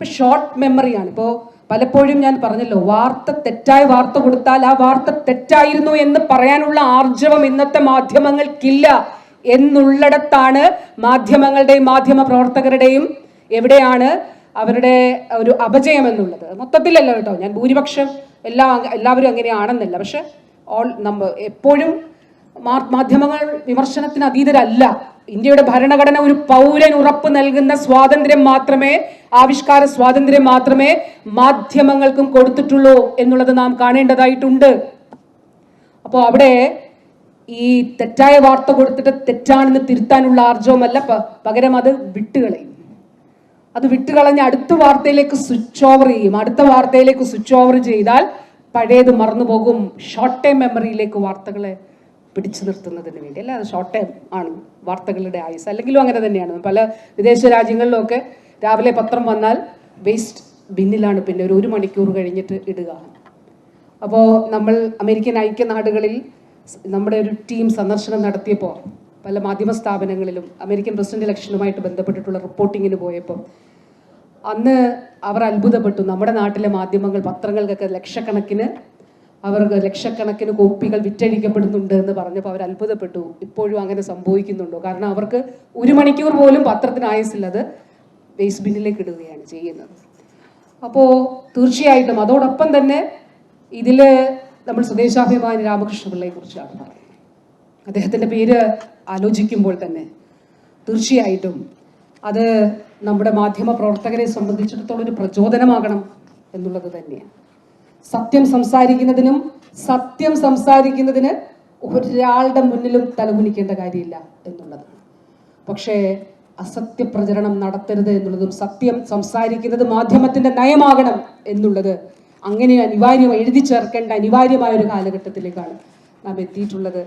ഇപ്പൊ ഷോർട്ട് മെമ്മറിയാണ് ഇപ്പോ പലപ്പോഴും ഞാൻ പറഞ്ഞല്ലോ വാർത്ത തെറ്റായ വാർത്ത കൊടുത്താൽ ആ വാർത്ത തെറ്റായിരുന്നു എന്ന് പറയാനുള്ള ആർജവം ഇന്നത്തെ മാധ്യമങ്ങൾക്കില്ല എന്നുള്ളിടത്താണ് മാധ്യമങ്ങളുടെയും മാധ്യമ പ്രവർത്തകരുടെയും എവിടെയാണ് അവരുടെ ഒരു അപജയം എന്നുള്ളത്. മൊത്തത്തിലല്ല കേട്ടോ. ഞാൻ ഭൂരിപക്ഷം എല്ലാ എല്ലാവരും അങ്ങനെയാണെന്നല്ല. പക്ഷെ ഓൾ നമ്മൾ എപ്പോഴും മാധ്യമങ്ങൾ വിമർശനത്തിന് അതീതരല്ല. ഇന്ത്യയുടെ ഭരണഘടന ഒരു പൗരൻ ഉറപ്പ് നൽകുന്ന സ്വാതന്ത്ര്യം മാത്രമേ ആവിഷ്കാര സ്വാതന്ത്ര്യം മാത്രമേ മാധ്യമങ്ങൾക്കും കൊടുത്തിട്ടുള്ളൂ എന്നുള്ളത് നാം കാണേണ്ടതായിട്ടുണ്ട്. അപ്പോൾ അവിടെ ഈ തെറ്റായ വാർത്ത കൊടുത്തിട്ട് തെറ്റാണെന്ന് തിരുത്താനുള്ള ആർജവുമല്ല. പകരം അത് വിട്ടുകളയും. അത് വിട്ടുകളഞ്ഞ് അടുത്ത വാർത്തയിലേക്ക് സ്വിച്ച് ഓവർ ചെയ്യും. അടുത്ത വാർത്തയിലേക്ക് സ്വിച്ച് ഓവർ ചെയ്താൽ പഴയത് മറന്നുപോകും. ഷോർട്ട് ടൈം മെമ്മറിയിലേക്ക് വാർത്തകളെ പിടിച്ചു നിർത്തുന്നതിന് വേണ്ടി. അല്ലെ അത് ഷോർട്ട് ടൈം ആണ് വാർത്തകളുടെ ആയുസ്. അല്ലെങ്കിലും അങ്ങനെ തന്നെയാണ്. പല വിദേശ രാജ്യങ്ങളിലൊക്കെ രാവിലെ പത്രം വന്നാൽ വേസ്റ്റ് ബിന്നിലാണ് പിന്നെ ഒരു ഒരു മണിക്കൂർ കഴിഞ്ഞിട്ട് ഇടുക. അപ്പോൾ നമ്മൾ അമേരിക്കൻ ഐക്യനാടുകളിൽ നമ്മുടെ ഒരു ടീം സന്ദർശനം നടത്തിയപ്പോൾ പല മാധ്യമ സ്ഥാപനങ്ങളിലും അമേരിക്കൻ പ്രസിഡന്റ് ഇലക്ഷനുമായിട്ട് ബന്ധപ്പെട്ടിട്ടുള്ള റിപ്പോർട്ടിങ്ങിന് പോയപ്പോൾ അന്ന് അവർ അത്ഭുതപ്പെട്ടു. നമ്മുടെ നാട്ടിലെ മാധ്യമങ്ങൾ പത്രങ്ങൾക്കൊക്കെ ലക്ഷക്കണക്കിന് അവർക്ക് ലക്ഷക്കണക്കിന് കോപ്പികൾ വിറ്റഴിക്കപ്പെടുന്നുണ്ട് എന്ന് പറഞ്ഞപ്പോൾ അവർ അത്ഭുതപ്പെട്ടു. ഇപ്പോഴും അങ്ങനെ സംഭവിക്കുന്നുണ്ടോ? കാരണം അവർക്ക് ഒരു മണിക്കൂർ പോലും പത്രത്തിന് ആയുസില്ലത് വേസ്റ്റ് ബിന്നിലേക്ക് ഇടുകയാണ് ചെയ്യുന്നത്. അപ്പോൾ തീർച്ചയായിട്ടും അതോടൊപ്പം തന്നെ ഇതിൽ നമ്മൾ സ്വദേശാഭിമാനി രാമകൃഷ്ണപിള്ളയെ കുറിച്ചാണ് പറയുന്നത്. അദ്ദേഹത്തിന്റെ പേര് ആലോചിക്കുമ്പോൾ തന്നെ തീർച്ചയായിട്ടും അത് നമ്മുടെ മാധ്യമ പ്രവർത്തകരെ സംബന്ധിച്ചിടത്തോളം ഒരു പ്രചോദനമാകണം എന്നുള്ളത് തന്നെയാണ്. സത്യം സംസാരിക്കുന്നതിനും സത്യം സംസാരിക്കുന്നതിന് ഒരാളുടെ മുന്നിലും തലകുനിക്കേണ്ട കാര്യമില്ല എന്നുള്ളത്. പക്ഷേ അസത്യപ്രചരണം നടത്തരുത് എന്നുള്ളതും സത്യം സംസാരിക്കുന്നത് മാധ്യമത്തിന്റെ നയമാകണം എന്നുള്ളത് അങ്ങനെ അനിവാര്യം എഴുതി ചേർക്കേണ്ട അനിവാര്യമായ ഒരു കാലഘട്ടത്തിലേക്കാണ് നാം എത്തിയിട്ടുള്ളത്.